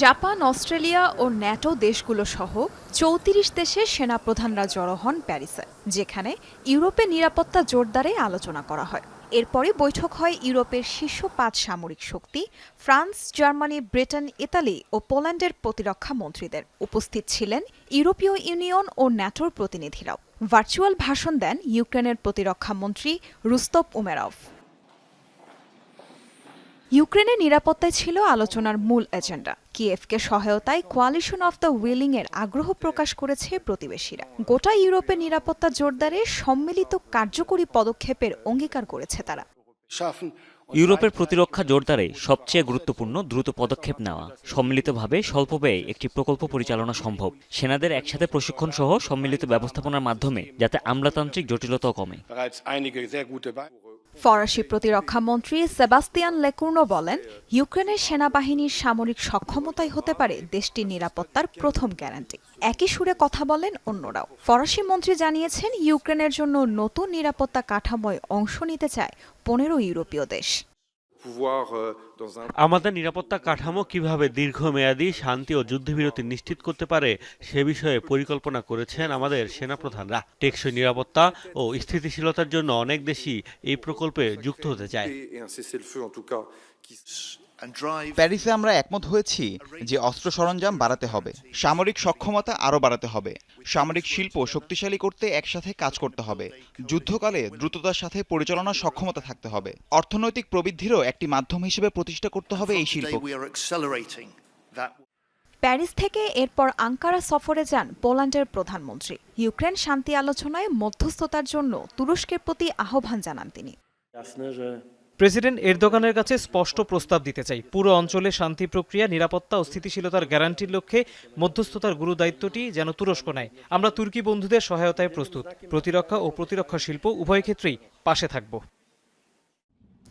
Japan, Australia ও NATO দেশগুলো সহ চৌত্রিশ দেশের সেনাপ্রধানরা জড়ো হন প্যারিসে, যেখানে ইউরোপের নিরাপত্তা জোরদারে আলোচনা করা হয়। এরপরে বৈঠক হয় ইউরোপের শীর্ষ পাঁচ সামরিক শক্তি, ফ্রান্স, জার্মানি, ব্রিটেন, ইতালি ও পোল্যান্ডের প্রতিরক্ষা মন্ত্রীদের। উপস্থিত ছিলেন ইউরোপীয় ইউনিয়ন ও ন্যাটোর প্রতিনিধিরাও। ভার্চুয়াল ভাষণ দেন ইউক্রেনের প্রতিরক্ষা মন্ত্রী রুস্তব উমেরভ। ইউক্রেনের নিরাপত্তায় ছিল আলোচনার মূল এজেন্ডা। কিয়েভকে সহায়তায় কোয়ালিশন অফ দ্য উইলিং এর আগ্রহ প্রকাশ করেছে প্রতিবেশীরা। গোটা ইউরোপের নিরাপত্তা জোরদারে সম্মিলিত কার্যকরী পদক্ষেপের অঙ্গীকার করেছে তারা। ইউরোপের প্রতিরক্ষা জোরদারে সবচেয়ে গুরুত্বপূর্ণ দ্রুত পদক্ষেপ নেওয়া। সম্মিলিতভাবে স্বল্প ব্যয়ে একটি প্রকল্প পরিচালনা সম্ভব। সেনাদের একসাথে প্রশিক্ষণ সহ সম্মিলিত ব্যবস্থাপনার মাধ্যমে যাতে আমলাতান্ত্রিক জটিলতাও কমে। ফরাসি প্রতিরক্ষা মন্ত্রী সেবাস্তিয়ান লেকুর্নো বলেন, ইউক্রেনের সেনাবাহিনীর সামরিক সক্ষমতাই হতে পারে দেশটির নিরাপত্তার প্রথম গ্যারান্টি। একই সুরে কথা বলেন অন্যরাও। ফরাসি মন্ত্রী জানিয়েছেন, ইউক্রেনের জন্য নতুন নিরাপত্তা কাঠামোয় অংশ নিতে চায় পনেরো ইউরোপীয় দেশ। আমাদের নিরাপত্তা কাঠামো কীভাবে দীর্ঘমেয়াদী শান্তি ও যুদ্ধবিরতি নিশ্চিত করতে পারে সে বিষয়ে পরিকল্পনা করেছেন আমাদের সেনাপ্রধানরা। টেকসই নিরাপত্তা ও স্থিতিশীলতার জন্য অনেক দেশই এই প্রকল্পে যুক্ত হতে চায়। প্যারিসে আমরা একমত হয়েছি যে অস্ত্র সরঞ্জাম বাড়াতে হবে সামরিক সক্ষমতা আরও বাড়াতে হবে সামরিক শিল্প শক্তিশালী করতে একসাথে কাজ করতে হবে যুদ্ধকালে দ্রুততার সাথে পরিচালনার সক্ষমতা থাকতে হবে। অর্থনৈতিক প্রবৃদ্ধিরও একটি মাধ্যম হিসেবে প্রতিষ্ঠা করতে হবে এই শিল্প। প্যারিস থেকে এরপর আঙ্কারা সফরে যান পোল্যান্ডের প্রধানমন্ত্রী। ইউক্রেন শান্তি আলোচনায় মধ্যস্থতার জন্য তুরস্কের প্রতি আহ্বান জানান তিনি। প্রেসিডেন্ট এরদোগানের কাছে স্পষ্ট প্রস্তাব দিতে চাই। পুরো অঞ্চলে শান্তি প্রক্রিয়া, নিরাপত্তা ও স্থিতিশীলতার গ্যারান্টির লক্ষ্যে মধ্যস্থতার গুরু দায়িত্বটি যেন তুরস্ক নেয়। আমরা তুর্কি বন্ধুদের সহায়তায় প্রস্তুত। প্রতিরক্ষা ও প্রতিরক্ষা শিল্প উভয় ক্ষেত্রেই পাশে থাকব।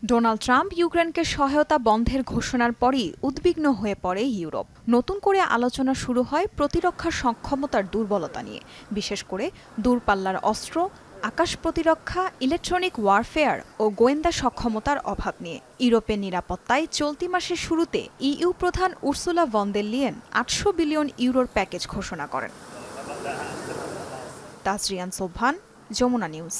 ডোনাল্ড ট্রাম্প ইউক্রেনকে সহায়তা বন্ধের ঘোষণার পরই উদ্বিগ্ন হয়ে পড়ে ইউরোপ। নতুন করে আলোচনা শুরু হয় প্রতিরক্ষা সক্ষমতার দুর্বলতা নিয়ে। বিশেষ করে দূরপাল্লার অস্ত্র আকাশ প্রতিরক্ষা ইলেকট্রনিক ওয়ারফেয়ার ও গোয়েন্দা সক্ষমতার অভাব নিয়ে। ইউরোপের নিরাপত্তায় চলতি মাসের শুরুতে ইইউ প্রধান উর্সুলা ভন্দের লিয়েন আটশো বিলিয়ন ইউরোর প্যাকেজ ঘোষণা করেন। তাজরিয়ান সোভান যমুনা নিউজ।